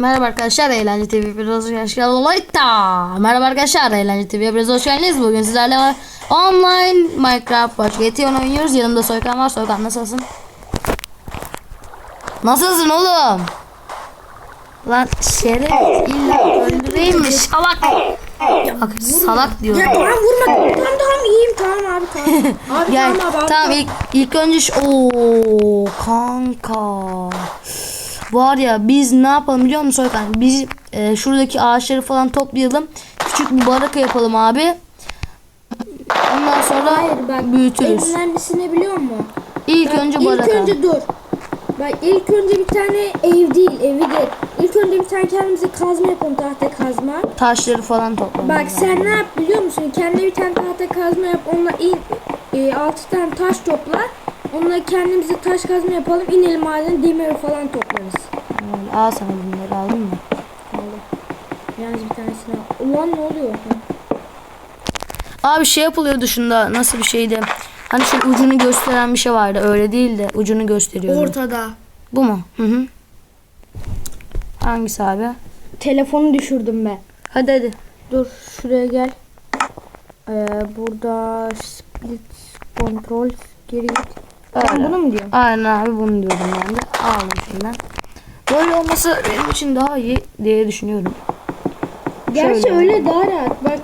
Merhaba arkadaşlar Eğlence TV biraz hoş geldiniz. Merhaba arkadaşlar Eğlence TV biraz hoş geldiniz. Bugün sizlerle var online Minecraft Başka oynuyoruz. Yanımda Soykan var. Soykan nasılsın? Nasılsın oğlum? Lan şeref illa öldüreyim mi? Salak. Bak salak diyorum. Ya tamam vurma. Tamam tamam iyiyim tamam abi tamam. Abi Gel. tamam abi. Tamam ilk, ilk önce şu... Oo kanka. Var ya biz ne yapalım biliyor musun Soykan? Biz e, şuradaki ağaçları falan toplayalım. Küçük bir baraka yapalım abi. Ondan sonra Hayır bak. büyütürüz. En önemlisi ne biliyor musun? İlk Bak, önce ilk baraka. önce dur. Bak ilk önce bir tane ev değil evi değil. İlk önce bir tane kendimize kazma yapalım tahta kazma. Taşları falan toplayalım. Bak sen ne yap biliyor musun? Kendine bir tane tahta kazma yap. Onunla ilk e, 6 tane taş topla. Onunla kendimize taş kazma yapalım. İnelim maden demir falan toplarız. Öyle, Al sana bunları aldın mı? Yalnız bir tanesini al. Ulan ne oluyor? Abi şey yapılıyordu şunda nasıl bir şeydi? Hani şu ucunu gösteren bir şey vardı öyle değil de ucunu gösteriyordu. Ortada. Bu mu? Hı hı. Hangisi abi? Telefonu düşürdüm ben. Hadi hadi. Dur şuraya gel. Ee, burada split kontrol geri git. Öyle. bunu mu diyorsun? Aynen abi bunu diyordum ben de. Aldım şimdiden. Böyle olması benim için daha iyi diye düşünüyorum. Gerçi Şöyle. öyle daha rahat. Bak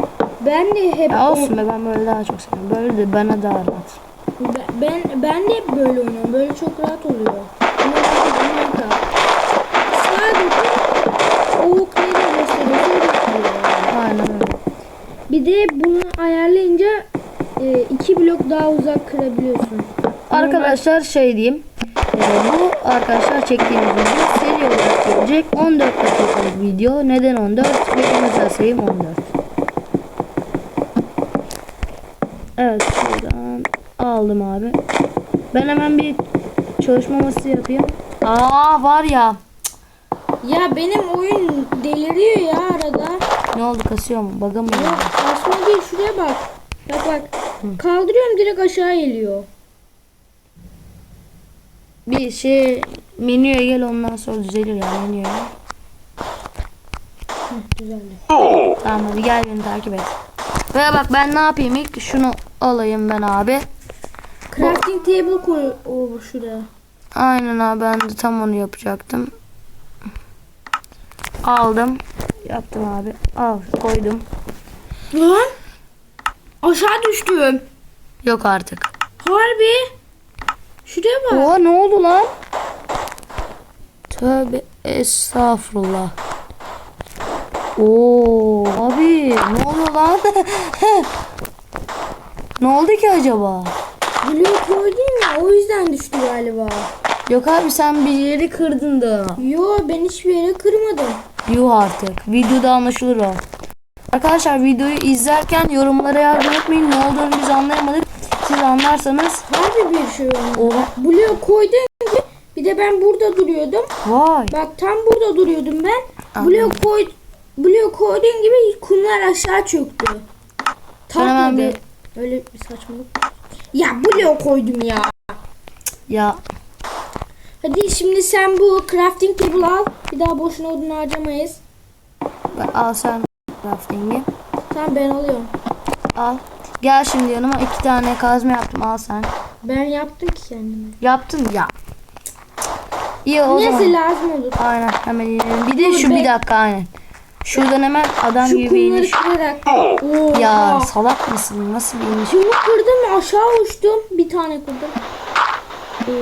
ben de hep Ya olsun be ben böyle daha çok seviyorum. Böyle de bana daha rahat. ben ben de hep böyle oynuyorum. Böyle çok rahat oluyor. Ama ben de Sadece o okları gösteriyor. Aynen öyle. Bir de bunu ayarlayınca e, iki blok daha uzak kırabiliyorsun. Arkadaşlar şey diyeyim. Ee, bu arkadaşlar çektiğimiz video seri olarak gelecek. 14 dakikalık video. Neden 14? Benim mesela sayım 14. Evet şuradan aldım abi. Ben hemen bir çalışma masası yapayım. Aa var ya. Ya benim oyun deliriyor ya arada. Ne oldu kasıyor mu? Bug'a mı? Yok girdi? asma değil şuraya bak. Bak bak. Kaldırıyorum direkt aşağı geliyor. Bir şey menüye gel ondan sonra düzelir ya menüye. gel. Güzeldi. Tamam hadi gel beni takip et. Ve bak ben ne yapayım ilk şunu alayım ben abi. Crafting table koy o şuraya. Aynen abi ben de tam onu yapacaktım. Aldım. Yaptım abi. Al koydum. Lan aşağı düştüm. Yok artık. Harbi. Şuraya bak. Oha ne oldu lan? Tövbe estağfurullah. Oo abi ne oluyor lan? ne oldu ki acaba? Blue koydun ya o yüzden düştü galiba. Yok abi sen bir yeri kırdın da. Yo ben hiçbir yere kırmadım. Yuh artık. Videoda anlaşılır o. Arkadaşlar videoyu izlerken yorumlara yardım etmeyin. Ne olduğunu biz anlayamadık. Siz anlarsanız. Harbi bir şey olmadı. Oha. Koydun gibi. Bir de ben burada duruyordum. Vay. Bak tam burada duruyordum ben. Anladım. Koy Blue koyduğun gibi kumlar aşağı çöktü. Takmadı. bir- Öyle bir saçmalık. Ya Blue koydum ya. Ya Hadi şimdi sen bu crafting table al. Bir daha boşuna odun harcamayız. ben- al sen crafting'i. Tamam ben alıyorum. Al. Gel şimdi yanıma iki tane kazma yaptım. Al sen. Ben yaptım ki kendime. Yaptın ya. İyi o Neyse zaman. lazım olur. Aynen hemen inelim. Bir de Dur şu be. bir dakika aynen. Şuradan hemen adam Şu gibi kumları iniş. kırarak. Oha. Ya salak mısın? Nasıl bir iniş? Kumu kırdım aşağı uçtum. Bir tane kırdım. Ee,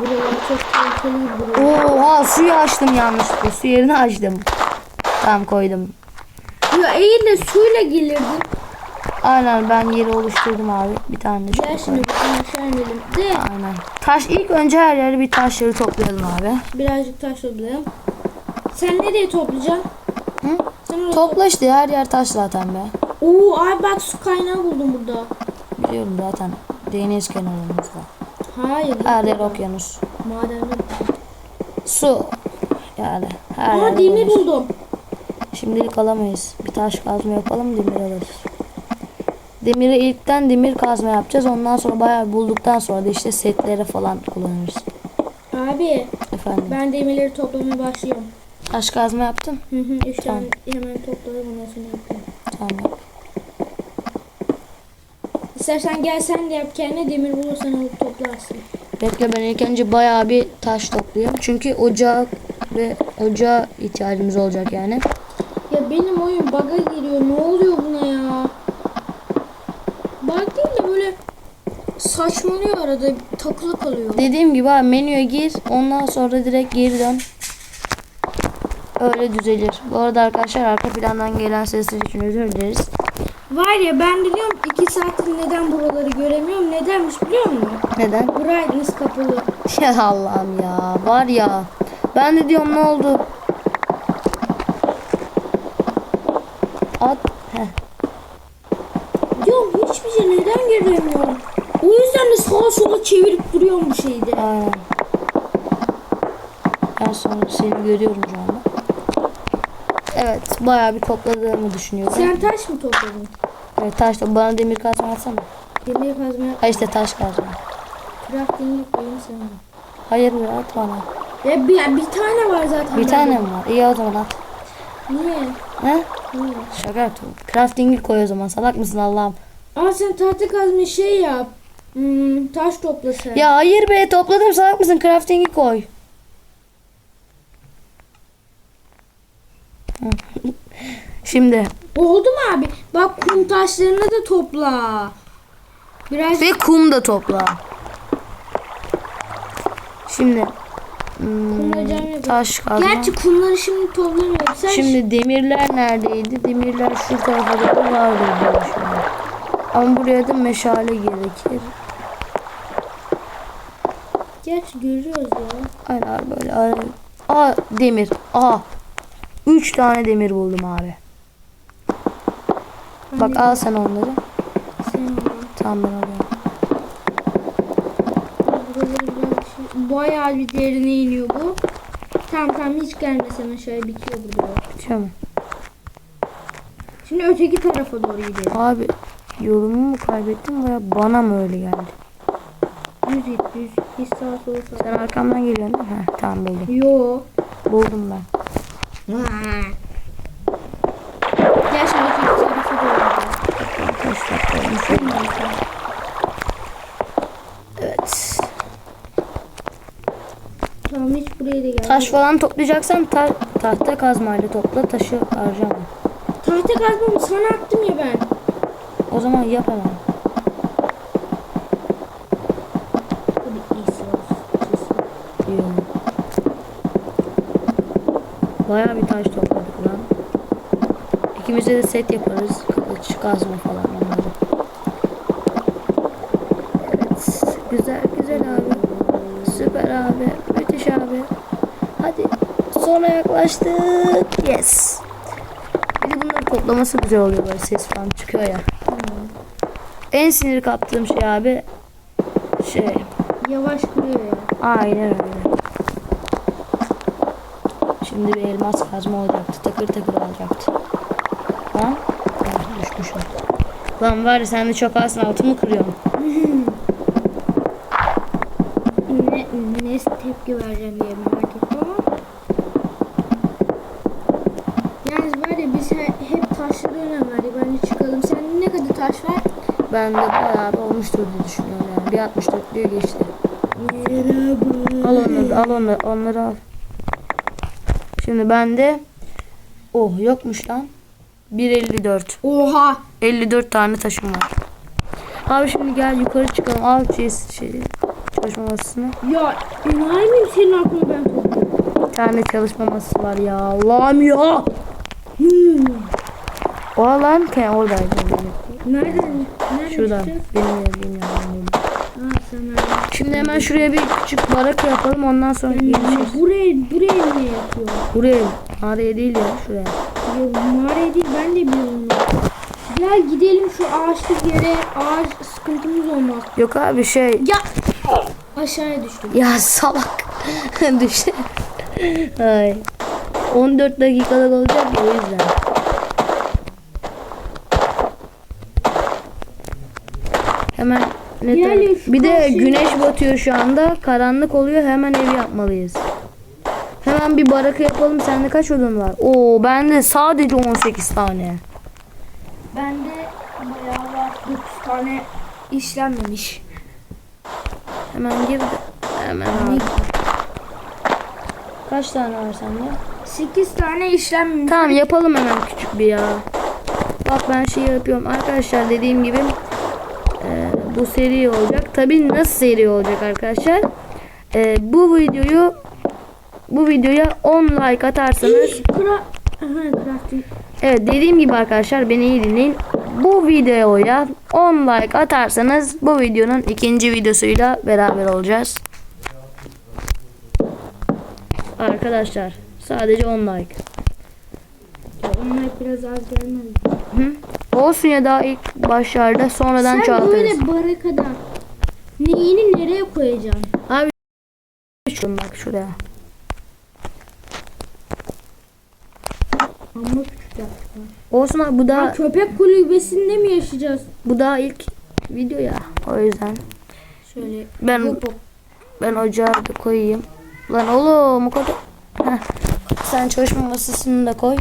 buralar çok tehlikeli buralar. Oha suyu açtım yanlışlıkla. Su yerini açtım. Tamam koydum. Ya eğil de suyla gelirdim. Aynen ben yeri oluşturdum abi. Bir tane de Gel şimdi bakalım aşağı inelim. De Aynen. Taş ilk önce her yere bir taşları toplayalım abi. birazcık taş toplayalım. Sen nereye toplayacaksın? Hı? Sen Topla işte her yer taş zaten be. Oo ay bak su kaynağı buldum burada. Biliyorum zaten. Deniz kenarımızda. Hayır. Her yer okyanus. Madende. Su. Yani her Aa demir buldum. Şimdilik alamayız. Bir taş kazma yapalım demir alırız. Demiri ilkten demir kazma yapacağız. Ondan sonra bayağı bulduktan sonra da işte setlere falan kullanırız. Abi Efendim. ben demirleri toplamaya başlıyorum. Taş kazma yaptım. Hı hı. Üç Tamam. tane hemen topladım ondan sonra yapıyorum. Tamam. İstersen gel sen de yap kendine demir bulursan alıp toplarsın. Bekle ben ilk önce bayağı bir taş toplayayım. Çünkü ocak ve ocağa ihtiyacımız olacak yani. Ya benim oyun bug'a giriyor. Ne oluyor buna ya? Bug değil de böyle saçmalıyor arada takılı kalıyor. Dediğim gibi abi menüye gir. Ondan sonra direkt geri dön. Öyle düzelir. Bu arada arkadaşlar arka plandan gelen sesler için özür dileriz. Var ya ben de diyorum iki saattir neden buraları göremiyorum. Nedenmiş biliyor musun? Neden? Brightness kapalı. Ya Allah'ım ya. Var ya. Ben de diyorum ne oldu? At. Heh. Diyorum hiçbir şey neden göremiyorum. O yüzden de sağa sola çevirip duruyorum bu şeyde. Aynen. Ben sonra seni görüyorum şu anda. Evet. Bayağı bir topladığımı düşünüyorum. Sen taş mı topladın? Evet, taş da bana demir kazma atsana. Demir kazma. Ha işte taş kazma. Crafting'i koyayım sana. Hayır bir at bana. Ya bir, bir tane var zaten. Bir tane mi var? İyi o zaman at. Niye? Niye? Şaka yapıyorum. Crafting'i koy o zaman. Salak mısın Allah'ım? Ama sen tahta kazma şey yap. Hmm, taş topla sen. Ya hayır be topladım salak mısın? Crafting'i koy. Şimdi Oldu mu abi? Bak kum taşlarını da topla. Biraz ve kum da topla. Şimdi hmm, taş kazma. Gerçi kumları şimdi toplamıyorum. Sen Şimdi demirler neredeydi? Demirler şu tarafa doğru vardı. Ama buraya da meşale gerekir. Gerçi görüyoruz ya. Aynen böyle ara. Aa demir. Aa. Üç tane demir buldum abi. Bak al sen onları. Sen. Tamam ben alıyorum. Şey- Bayağı bir derine iniyor bu. Tamam tamam hiç gelmesen aşağıya bitiyor burada. Bitiyor mu? Şimdi öteki tarafa doğru gidelim. Abi yolumu mu kaybettim veya bana mı öyle geldi? Düz git düz. Hiç sağa sola sağa. Sen arkamdan geliyorsun değil mi? Heh, tamam buldum. Yo. Buldum ben. Gel şimdi gidelim. Kaç dakika olmuş? Evet. Tamam hiç buraya da gel. Taş falan toplayacaksan ta tahta kazmayla topla taşı harcama. Tahta kazmamı sana attım ya ben. O zaman yap hemen. Hadi iyisi olsun. Diyorum. Bayağı bir taş topladık lan. İkimize de set yaparız. Kılıç, kazma falan onları. Evet. Güzel güzel abi. Süper abi. Müthiş abi. Hadi. Sona yaklaştık. Yes. Bir de bunları toplaması güzel oluyor böyle ses falan çıkıyor ya. En sinir kaptığım şey abi şey Yavaş kırıyor ya. Aynen öyle. Şimdi bir elmas kazma olacaktı. Takır takır olacaktı. Lan. Ah, düşmüşüm. Lan var ya sen de çok alsın altımı kırıyorsun. Ne, ne tepki vereceğim diye merak ettim ama. Yalnız var ya biz he- hep taşları önem verdik. Bence çıkalım. Senin ne kadar taş var? Ben de bayağı olmuştur diye düşünüyorum yani. Bir 64 diyor geçti. Al onları al onları, onları al. Şimdi bende Oh yokmuş lan. 1.54. Oha. 54 tane taşım var. Abi şimdi gel yukarı çıkalım. Al şey, şey çalışma masasını. Ya enayi miyim senin aklını ben topluyorum. Bir tane çalışma masası var ya. Allah'ım ya. Hmm. O lan oradaydı. Nereden? Nereden Şuradan. çıkacağız? Bilmiyorum bilmiyorum. Şimdi hemen şuraya bir küçük baraka yapalım. Ondan sonra gelişiriz. Buraya, buraya niye yapıyor? Buraya. Mağaraya değil ya. Şuraya. Ya mağara değil ben de biliyorum. Gel gidelim şu ağaçlık yere ağaç sıkıntımız olmaz. Yok abi şey. Ya aşağıya düştüm. Ya salak. Düştü. Ay. 14 dakikalık olacak ya o yüzden. Hemen ne Gel taraf- ya, şu Bir de karşıya güneş batıyor şu anda. Karanlık oluyor. Hemen ev yapmalıyız. Hemen bir baraka yapalım. Sende kaç odun var? Oo bende sadece 18 tane. Bende bayağı var. 9 tane işlenmemiş. Hemen gir. Hemen al. Kaç tane var sende? 8 tane işlenmemiş. Tamam yapalım hemen küçük bir ya. Bak ben şey yapıyorum. Arkadaşlar dediğim gibi bu seri olacak. Tabii nasıl seri olacak arkadaşlar? E, bu videoyu bu videoya 10 like atarsanız. Evet dediğim gibi arkadaşlar beni iyi dinleyin. Bu videoya 10 like atarsanız bu videonun ikinci videosuyla beraber olacağız. Arkadaşlar sadece 10 like. Ya onlar biraz az gelmedi. Hı? Olsun ya daha ilk başlarda sonradan Sen çoğaltırız. böyle barakada neyini nereye koyacaksın? Abi şu bak şuraya. Ama küçük yaptılar. Olsun abi bu Ya daha köpek kulübesinde mi yaşayacağız? bu daha ilk video ya. O yüzden Şöyle. ben Hop hop. ben ocağı da koyayım. Lan oğlum o kadar. Heh. Sen çalışma masasını da koy.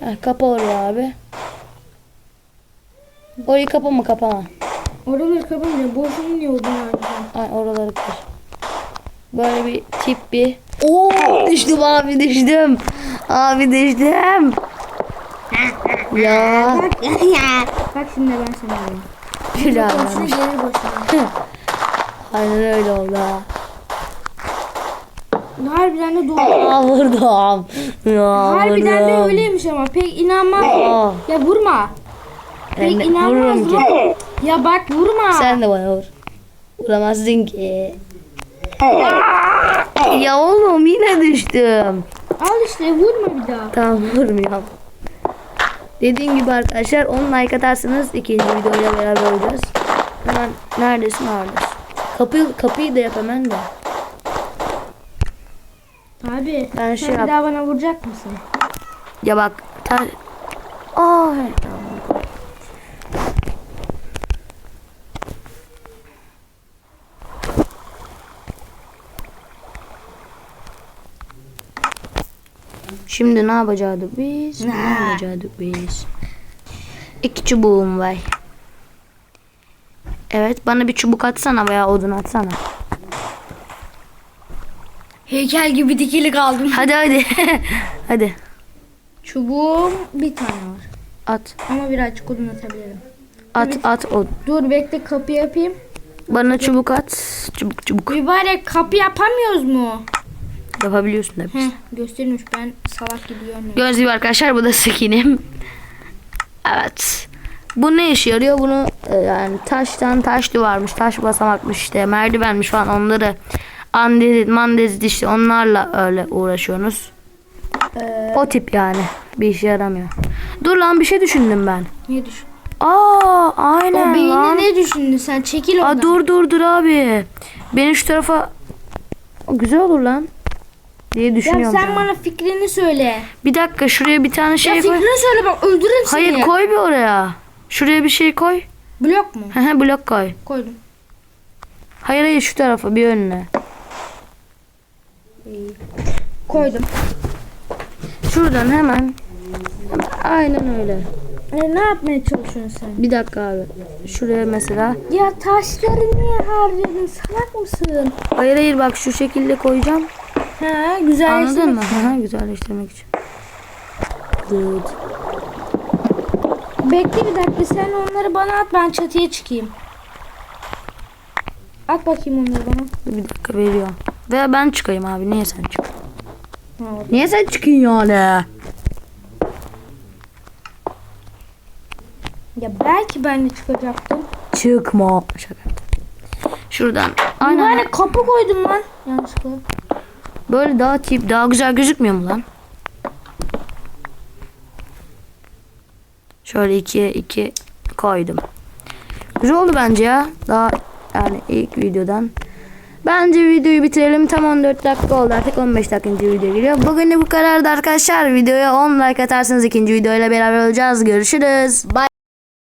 Heh, kapa oraya abi. Orayı kapama kapama. Oraları kapanınca boşuna niye odun? Ay oraları kır. Böyle bir tip bir. Oo düştüm abi düştüm. Abi düştüm. ya. Bak şimdi ben sana vereyim. Şöyle abi. Boşuna gelir boşuna. Aynen öyle oldu ha. Harbiden de doğru. Aa vurdum. Ya Harbiden de vurdum. öyleymiş ama pek inanmam. Aa, Ya vurma. Pek de vururum ki. Ya bak vurma. Sen de bana vur. Vuramazsın ki. ya oğlum yine düştüm. Al işte vurma bir daha. Tamam vurmuyorum. Dediğim gibi arkadaşlar 10 like atarsanız ikinci videoyla beraber olacağız. Hemen neredesin oradasın. Kapıyı, kapıyı da yap hemen de. Abi Ben sen şey bir yap- daha bana vuracak mısın? Ya bak. Ta... Aa, evet, tamam. Şimdi ne yapacaktık biz? Ne yapacaktık biz? İki çubuğum var. Evet bana bir çubuk atsana veya odun atsana. Heykel gibi dikili kaldım. Hadi hadi. hadi Çubuğum bir tane var. at. Ama birazcık odun atabilirim. At at o. Dur bekle kapı yapayım. Bana çubuk at. Çubuk çubuk. Mübarek kapı yapamıyoruz mu? Yapabiliyorsun da. Göstermiş ben salak gibi görmüyorum. Gördüğünüz gibi arkadaşlar bu da skinim. Evet. Bu ne işe yarıyor? Bunu e, yani taştan taş duvarmış, taş basamakmış işte, merdivenmiş falan onları andezit, mandezit işte onlarla öyle uğraşıyorsunuz. Ee, O tip yani. Bir işe yaramıyor. Dur lan bir şey düşündüm ben. ne düşün? Aa aynen O beyni lan. ne düşündün sen? Çekil oradan. Aa, dur dur dur abi. Beni şu tarafa güzel olur lan diye Ya düşünüyorum. sen şu an. bana fikrini söyle. Bir dakika şuraya bir tane Ya şey koy. fikrini söyle bak öldürürüm seni. Hayır koy bir oraya. Şuraya bir şey koy. Blok mu? Hı hı blok koy. Koydum. Hayır hayır şu tarafa bir önüne. Koydum. Şuradan hemen. Aynen öyle. E, ne yapmaya çalışıyorsun sen? Bir dakika abi. Şuraya mesela. Ya taşları niye harcadın? Salak mısın? Hayır hayır bak şu şekilde koyacağım. Ha güzel Anladın mı? Hı güzelleştirmek için. Good. Bekle bir dakika sen onları bana at ben çatıya çıkayım. At bakayım onları bana. Bir dakika veriyorum. Veya ben çıkayım abi. Niye sen çık? Ha, Niye sen çıkıyorsun yani? Ya belki ben de çıkacaktım. Çıkma. Şaka. Şuradan. Aynen. Böyle kapı koydum lan. Yanlışlıkla. Böyle daha tip daha güzel gözükmüyor mu lan? Şöyle ikiye iki koydum. Güzel oldu bence ya. Daha yani ilk videodan. Bence videoyu bitirelim. Tam 14 dakika oldu. Artık 15 dakika video geliyor. Bugün de bu kadardı arkadaşlar. Videoya 10 like atarsanız ikinci videoyla beraber olacağız. Görüşürüz. Bye.